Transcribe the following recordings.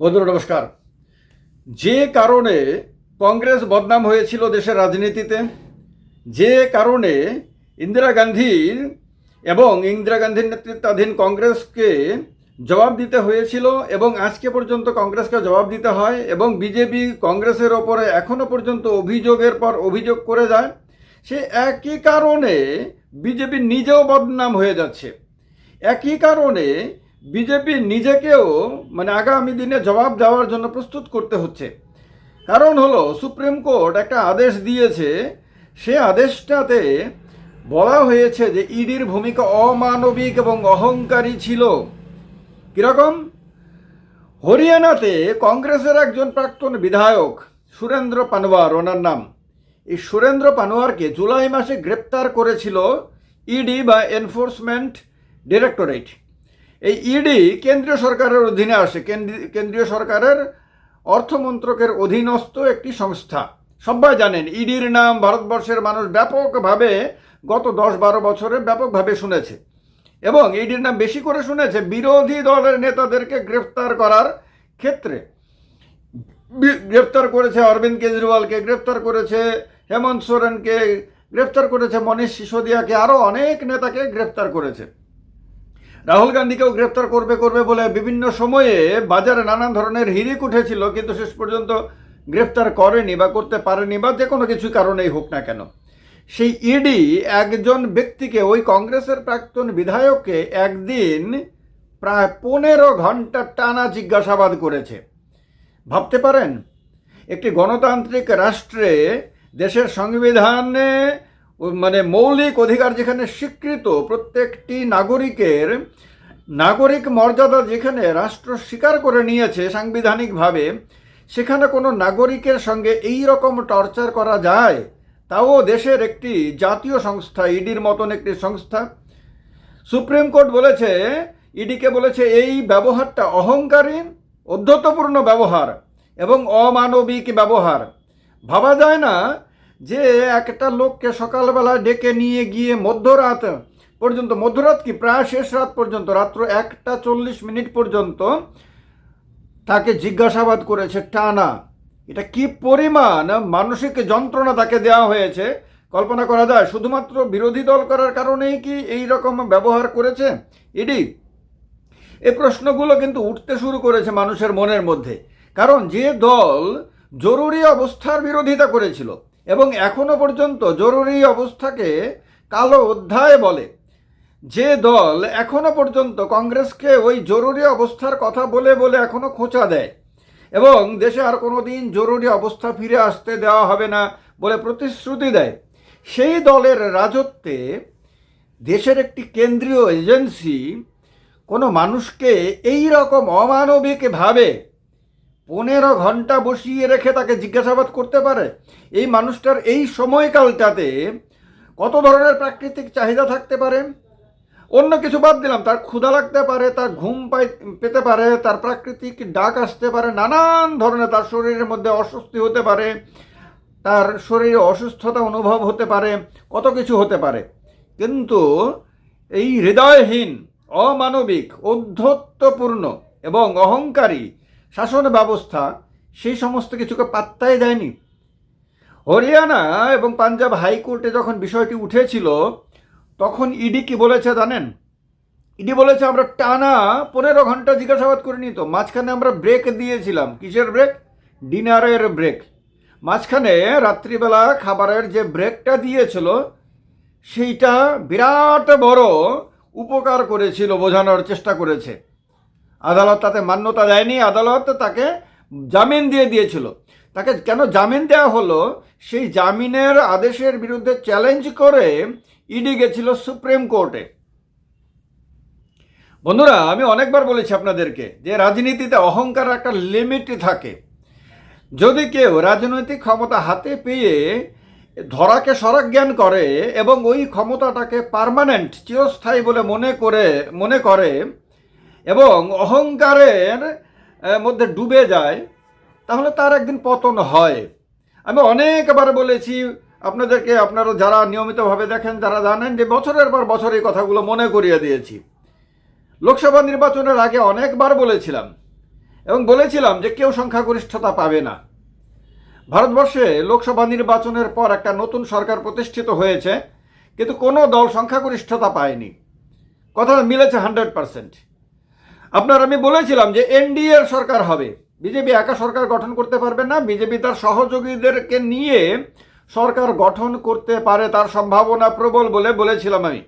বন্ধুরা, নমস্কার। যে কারণে কংগ্রেস বদনাম হয়েছিল দেশের রাজনীতিতে, যে কারণে ইন্দিরা গান্ধীর এবং ইন্দিরা গান্ধীর নেতৃত্বাধীন কংগ্রেসকে জবাব দিতে হয়েছিল এবং আজকে পর্যন্ত কংগ্রেসকে জবাব দিতে হয় এবং বিজেপি কংগ্রেসের ওপরে এখনও পর্যন্ত অভিযোগের পর অভিযোগ করে যায়, সে একই কারণে বিজেপি নিজেও বদনাম হয়ে যাচ্ছে। একই কারণে বিজেপি নিজেকেও মানে আগামী দিনে জবাব দেওয়ার জন্য প্রস্তুত করতে হচ্ছে। কারণ হলো, সুপ্রিম কোর্ট একটা আদেশ দিয়েছে, সে আদেশটাতে বলা হয়েছে যে ইডির ভূমিকা অমানবিক এবং অহংকারী ছিল। কীরকম? হরিয়ানাতে কংগ্রেসের একজন প্রাক্তন বিধায়ক, সুরেন্দ্র পানওয়ার ওনার নাম। এই সুরেন্দ্র পানোয়ারকে জুলাই মাসে গ্রেপ্তার করেছিল ইডি বা এনফোর্সমেন্ট ডিরেক্টরেট এই ইডি কেন্দ্রীয় সরকারের অধীনে আসে। কেন্দ্রী- কেন্দ্রীয় সরকারের অর্থমন্ত্রকের অধীনস্থ একটি সংস্থা। সবাই জানেন ইডির নাম ভারতবর্ষের মানুষ ব্যাপকভাবে গত দশ বারো বছরে ব্যাপকভাবে শুনেছে। এবং ইডির নাম বেশি করে শুনেছে, বিরোধী দলের নেতাদেরকে গ্রেফতার করার ক্ষেত্রে। গ্রেফতার করেছে অরবিন্দ কেজরিওয়ালকে, গ্রেফতার করেছে হেমন্ত সোরেনকে, গ্রেফতার করেছে মনীষ সিসোদিয়াকে আরও অনেক নেতাকে গ্রেফতার করেছে। রাহুল গান্ধীকেও গ্রেফতার করবে করবে বলে বিভিন্ন সময়ে বাজারে নানান ধরনের হিরিক উঠেছিল, কিন্তু শেষ পর্যন্ত গ্রেফতার করেনি বা করতে পারেনি বা যে কোনো কিছু কারণেই হোক না কেন। সেই ইডি একজন ব্যক্তিকে, ওই কংগ্রেসের প্রাক্তন বিধায়ককে একদিন প্রায় পনেরো ঘণ্টা টানা জিজ্ঞাসাবাদ করেছে। ভাবতে পারেন, একটি গণতান্ত্রিক রাষ্ট্রে দেশের সংবিধানে মানে মৌলিক অধিকার যেখানে স্বীকৃত প্রত্যেকটি নাগরিকের নাগরিক মর্যাদা যেখানে রাষ্ট্র স্বীকার করে নিয়েছে সাংবিধানিকভাবে, সেখানে কোনো নাগরিকের সঙ্গে এই রকম টর্চার করা যায়? তাও দেশের একটি জাতীয় সংস্থা, ইডির মতন একটি সংস্থা। সুপ্রিম কোর্ট বলেছে, ইডিকে বলেছে, এই ব্যবহারটা অহংকারী অধ্যত্বপূর্ণ ব্যবহার এবং অমানবিক ব্যবহার। ভাবা যায় না যে একটা লোককে সকালবেলা ডেকে নিয়ে গিয়ে মধ্যরাত পর্যন্ত, মধ্যরাত কি? প্রায় শেষ রাত পর্যন্ত, রাত্র একটা চল্লিশ মিনিট পর্যন্ত তাকে জিজ্ঞাসাবাদ করেছে টানা। এটা কি পরিমাণ মানসিক যন্ত্রণা তাকে দেওয়া হয়েছে? কল্পনা করা যায়, শুধুমাত্র বিরোধী দল করার কারণেই কি এই রকম ব্যবহার করেছে? ইডি, এ প্রশ্নগুলো কিন্তু উঠতে শুরু করেছে মানুষের মনের মধ্যে। কারণ যে দল জরুরি অবস্থার বিরোধিতা করেছিল এবং এখনও পর্যন্ত জরুরি অবস্থাকে কালো অধ্যায় বলে। যে দল এখনও পর্যন্ত কংগ্রেসকে ওই জরুরি অবস্থার কথা বলে বলে এখনও খোঁচা দেয় এবং দেশে আর কোনো দিন জরুরি অবস্থা ফিরে আসতে দেওয়া হবে না বলে প্রতিশ্রুতি দেয়। সেই দলের রাজত্বে দেশের একটি কেন্দ্রীয় এজেন্সি কোনো মানুষকে এই রকম অমানবিকভাবে পনেরো ঘণ্টা বসিয়ে রেখে তাকে জিজ্ঞাসাবাদ করতে পারে। এই মানুষটার এই সময়কালটাতে কত ধরনের প্রাকৃতিক চাহিদা থাকতে পারে? অন্য কিছু বাদ দিলাম, তার ক্ষুধা লাগতে পারে, তার ঘুম পাই, পেতে পারে, তার প্রাকৃতিক ডাক আসতে পারে, নানান ধরনের, তার শরীরের মধ্যে অস্বস্তি হতে পারে, তার শরীরে অসুস্থতা অনুভব হতে পারে, কত কিছু হতে পারে। কিন্তু এই হৃদয়হীন, অমানবিক অধ্যত্বপূর্ণ এবং অহংকারী শাসন ব্যবস্থা, সেই সমস্ত কিছুকে পাত্তাই দেয়নি। হরিয়ানা এবং পাঞ্জাব হাইকোর্টে যখন বিষয়টি উঠেছিল, তখন ইডি কি বলেছে জানেন? ইডি বলেছে, আমরা টানা পনেরো ঘণ্টা জিজ্ঞাসাবাদ করিনি তো, মাঝখানে আমরা ব্রেক দিয়েছিলাম। কিসের ব্রেক ডিনারের ব্রেক মাঝখানে রাত্রিবেলা খাবারের যে ব্রেকটা দিয়েছিল, সেইটা বিরাট বড় উপকার করেছিল, বোঝানোর চেষ্টা করেছে। আদালত তাতে মান্যতা দেয়নি, আদালত তাকে জামিন দিয়ে দিয়েছিল। তাকে কেন জামিন দেওয়া হলো? সেই জামিনের আদেশের বিরুদ্ধে চ্যালেঞ্জ করে ইডি গেছিল সুপ্রিম কোর্টে। বন্ধুরা, আমি অনেকবার বলেছি আপনাদেরকে যে রাজনীতিতে অহংকার একটা লিমিট থাকে। যদি কেউ রাজনৈতিক ক্ষমতা হাতে পেয়ে ধরাকে সরাজ্ঞান করে এবং ওই ক্ষমতাটাকে পার্মানেন্ট চিরস্থায়ী বলে মনে করে মনে করে এবং অহংকারের মধ্যে ডুবে যায়, তাহলে তার একদিন পতন হয়। আমি অনেকবার বলেছি, আপনাদেরকে, আপনারা যারা নিয়মিতভাবে দেখেন, যারা জানেন যে বছরের পর বছর এই কথাগুলো মনে করিয়ে দিয়েছি। লোকসভা নির্বাচনের আগে অনেকবার বলেছিলাম, এবং বলেছিলাম যে কেউ সংখ্যাগরিষ্ঠতা পাবে না। ভারতবর্ষে লোকসভা নির্বাচনের পর একটা নতুন সরকার প্রতিষ্ঠিত হয়েছে, কিন্তু কোনো দল সংখ্যাগরিষ্ঠতা পায়নি। কথা মিলেছে হান্ড্রেড পার্সেন্ট। আপনার আমি বলেছিলাম যে এনডিএ সরকার হবে। বিজেপি একা সরকার গঠন করতে পারবে না, বিজেপি তার সহযোগীদেরকে নিয়ে সরকার গঠন করতে পারে তার সম্ভাবনা প্রবল বলে বলেছিলাম আমি।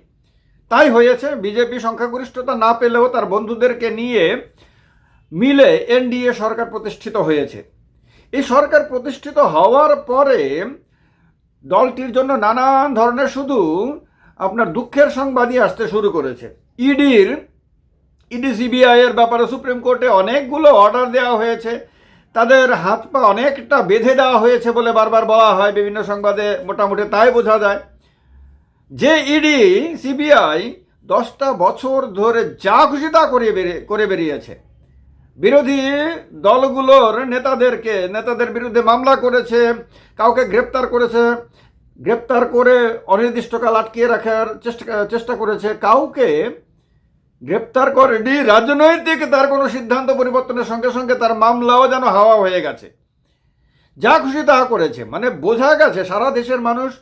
তাই হয়েছে, বিজেপি সংখ্যাগরিষ্ঠতা না পেলেও তার বন্ধুদেরকে নিয়ে মিলে এনডিএ সরকার প্রতিষ্ঠিত হয়েছে। এই সরকার প্রতিষ্ঠিত হওয়ার পরে দলটির জন্য নানান ধরনের শুধু আপনার দুঃখের সংবাদই আসতে শুরু করেছে। ইডির ইডি সিবিআই এর ব্যাপারে সুপ্রিম কোর্টে অনেকগুলো অর্ডার দেওয়া হয়েছে। তাদের হাত পা অনেকটা বেঁধে দেওয়া হয়েছে বলে বারবার বলা হয় বিভিন্ন সংবাদে, মোটামুটি তাই বোঝা যায়। যে ইডি সিবিআই দশটা বছর ধরে যা খুশি তা করে বেরিয়ে, করে বেরিয়েছে। বিরোধী দলগুলোর নেতাদেরকে, নেতাদের বিরুদ্ধে মামলা করেছে, কাউকে গ্রেপ্তার করেছে, গ্রেপ্তার করে অনির্দিষ্টকাল আটকিয়ে রাখার চেষ্টা চেষ্টা করেছে, কাউকে গ্রেপ্তার করেনি, রাজনৈতিক তার কোনো সিদ্ধান্ত পরিবর্তনের সঙ্গে সঙ্গে তার মামলাও যেন হাওয়া হয়ে গেছে। যা খুশি তা করেছে। মানে বোঝা গেছে, সারা দেশের মানুষ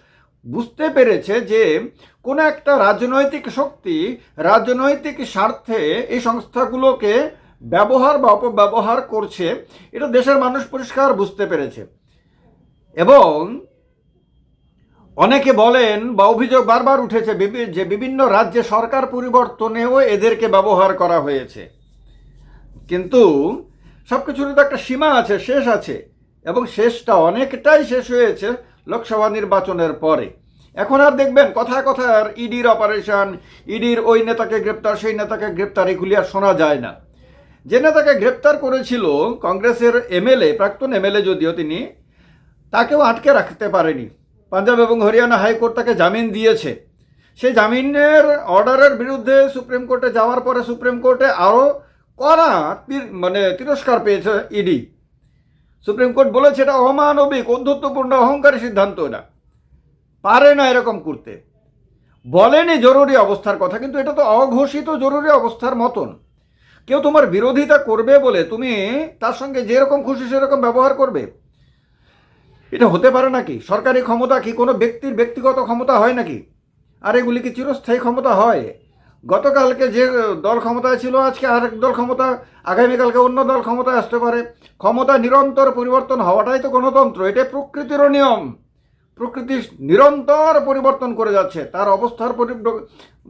বুঝতে পেরেছে যে কোনো একটা রাজনৈতিক শক্তি, রাজনৈতিক স্বার্থে এই সংস্থাগুলোকে ব্যবহার বা অপব্যবহার করছে, এটা দেশের মানুষ পরিষ্কার বুঝতে পেরেছে। এবং অনেকে বলেন বা অভিযোগ বারবার উঠেছে যে বিভিন্ন রাজ্যে সরকার পরিবর্তনেও এদেরকে ব্যবহার করা হয়েছে। কিন্তু সব কিছুরই তো একটা সীমা আছে, শেষ আছে, এবং শেষটা অনেকটাই শেষ হয়েছে লোকসভা নির্বাচনের পরে। এখন আর দেখবেন কথায় আর ইডির অপারেশন, ইডির ওই নেতাকে গ্রেপ্তার, সেই নেতাকে গ্রেপ্তার, এগুলি আর শোনা যায় না। যে নেতাকে গ্রেপ্তার করেছিল কংগ্রেসের এমএলএ, প্রাক্তন এমএলএ যদিও তিনি, তাকেও আটকে রাখতে পারেনি। পাঞ্জাব এবং হরিয়ানা হাইকোর্ট তাকে জামিন দিয়েছে। সেই জামিনের অর্ডারের বিরুদ্ধে সুপ্রিম কোর্টে যাওয়ার পরে সুপ্রিম কোর্টে আরও কড়া মানে তিরস্কার পেয়েছে ইডি। সুপ্রিম কোর্ট বলেছে এটা অমানবিক, অন্ধত্বপূর্ণ, অহংকারী সিদ্ধান্ত এটা। পারে না এরকম করতে। বলেনি জরুরি অবস্থার কথা, কিন্তু এটা তো অঘোষিত জরুরি অবস্থার মতন। কেউ তোমার বিরোধিতা করবে বলে তুমি তার সঙ্গে যেরকম খুশি সেরকম ব্যবহার করবে। এটা হতে পারে নাকি? সরকারি ক্ষমতা কি কোনো ব্যক্তির ব্যক্তিগত ক্ষমতা হয় নাকি? আর এগুলি কি চিরস্থায়ী ক্ষমতা হয়? গতকালকে যে দল ক্ষমতায় ছিল, আজকে আরেক দল ক্ষমতা, আগামীকালকে অন্য দল ক্ষমতায় আসতে পারে। ক্ষমতা নিরন্তর পরিবর্তন হওয়াটাই তো গণতন্ত্র এটা প্রকৃতিরও নিয়ম। প্রকৃতি নিরন্তর পরিবর্তন করে যাচ্ছে, তার অবস্থার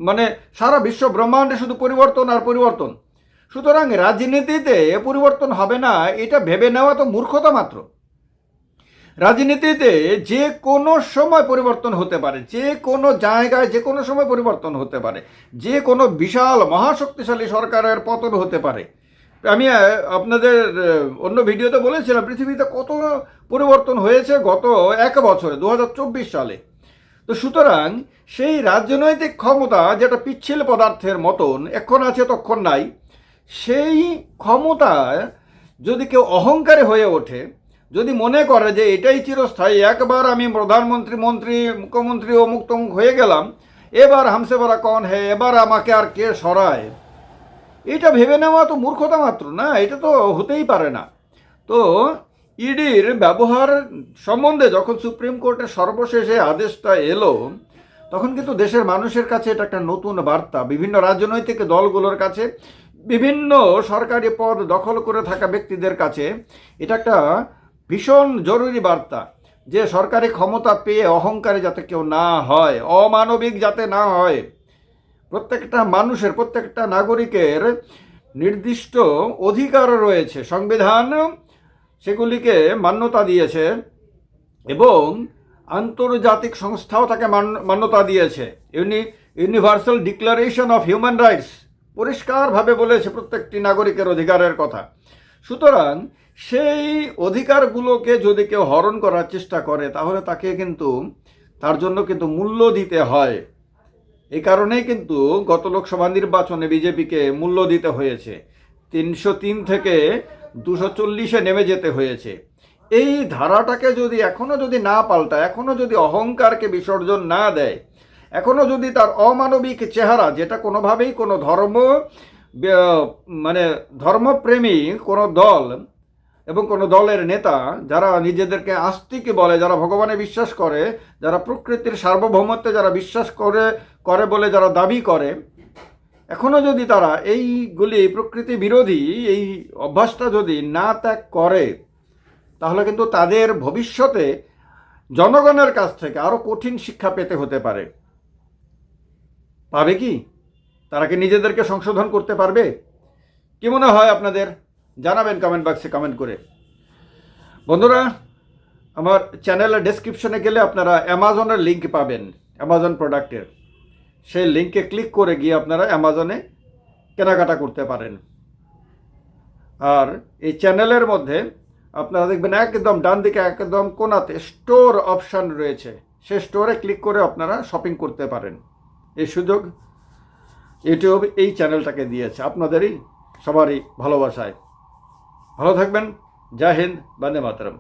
মানে সারা বিশ্ব ব্রহ্মাণ্ডে শুধু পরিবর্তন আর পরিবর্তন। সুতরাং রাজনীতিতে পরিবর্তন হবে না, এটা ভেবে নেওয়া তো মূর্খতা মাত্র। রাজনীতিতে যে কোনো সময় পরিবর্তন হতে পারে, যে কোনো জায়গায় যে কোনো সময় পরিবর্তন হতে পারে, যে কোনো বিশাল মহাশক্তিশালী সরকারের পতন হতে পারে। আমি আপনাদের অন্য ভিডিওতে বলেছিলাম, পৃথিবীতে কত পরিবর্তন হয়েছে গত এক বছরে দু হাজার চব্বিশ সালে। তো সুতরাং সেই রাজনৈতিক ক্ষমতা যেটা পিচ্ছিল পদার্থের মতন, এখন আছে তখন নাই, সেই ক্ষমতা যদি কেউ অহংকারী হয়ে ওঠে যদি মনে করে যে এটাই চিরস্থায়ী, একবার আমি প্রধানমন্ত্রী, মন্ত্রী, মুখ্যমন্ত্রী অমুক তমুক হয়ে গেলাম, এবার হামসে বড়া কন, হে, এবার আমাকে আর কে সরায়? এটা ভেবে নেওয়া তো মূর্খতা মাত্র না, এটা তো হতেই পারে না। তো ইডির ব্যবহার সম্বন্ধে যখন সুপ্রিম কোর্টের সর্বশেষে আদেশটা এলো, তখন কিন্তু দেশের মানুষের কাছে এটা একটা নতুন বার্তা। বিভিন্ন রাজনৈতিক দলগুলোর কাছে, বিভিন্ন সরকারি পদ দখল করে থাকা ব্যক্তিদের কাছে এটা একটা ভীষণ জরুরি বার্তা যে সরকারি ক্ষমতা পেয়ে অহংকারে যাতে কেউ না হয়, অমানবিক যাতে না হয়, প্রত্যেকটা মানুষের, প্রত্যেকটা নাগরিকের নির্দিষ্ট অধিকার রয়েছে, সংবিধান সেগুলিকে মান্যতা দিয়েছে এবং আন্তর্জাতিক সংস্থাও তাকে মান- মান্যতা দিয়েছে। Uni, universal declaration of human rights পরিষ্কারভাবে বলেছে প্রত্যেকটি নাগরিকের অধিকারের কথা। সুতরাং সেই অধিকারগুলোকে যদি কেউ হরণ করার চেষ্টা করে, তাহলে তাকে কিন্তু, তার জন্য কিন্তু মূল্য দিতে হয়। এই কারণেই কিন্তু গত লোকসভা নির্বাচনে বিজেপিকে মূল্য দিতে হয়েছে। তিনশো তিন থেকে দুশো চল্লিশে নেমে যেতে হয়েছে। এই ধারাটাকে যদি এখনও যদি না পাল্টায়, এখনও যদি অহংকারকে বিসর্জন না দেয়, এখনও যদি তার অমানবিক চেহারা, যেটা কোনোভাবেই কোনো ধর্ম মানে ধর্মপ্রেমী কোনো দল এবং কোনো দলের নেতা যারা নিজেদেরকে আস্তিক বলে, যারা ভগবানে বিশ্বাস করে, যারা প্রকৃতির সার্বভৌমত্বে যারা বিশ্বাস করে করে বলে যারা দাবি করে এখনও যদি তারা এইগুলি প্রকৃতি বিরোধী, এই অভ্যাসটা যদি না ত্যাগ করে, তাহলে কিন্তু তাদের ভবিষ্যতে জনগণের কাছ থেকে আরও কঠিন শিক্ষা পেতে হতে পারে। পাবে কি? তারা কি নিজেদেরকে সংশোধন করতে পারবে? কি মনে হয় আপনাদের? জানাবেন কমেন্ট বক্সে কমেন্ট করে। বন্ধুরা, আমার চ্যানেলের ডেসক্রিপশনে গেলে আপনারা অ্যামাজনের লিঙ্ক পাবেন অ্যামাজন প্রোডাক্টের সেই লিঙ্কে ক্লিক করে গিয়ে আপনারা অ্যামাজনে কেনাকাটা করতে পারেন। আর এই চ্যানেলের মধ্যে আপনারা দেখবেন একদম ডান দিকে একদম কোনাতে স্টোর অপশান রয়েছে। সে স্টোরে ক্লিক করে আপনারা শপিং করতে পারেন। এই সুযোগ ইউটিউব এই চ্যানেলটাকে দিয়েছে। আপনাদেরই সবারই ভালোবাসায়। ভালো থাকবেন। জয় হিন্দ বন্দে মাতরম।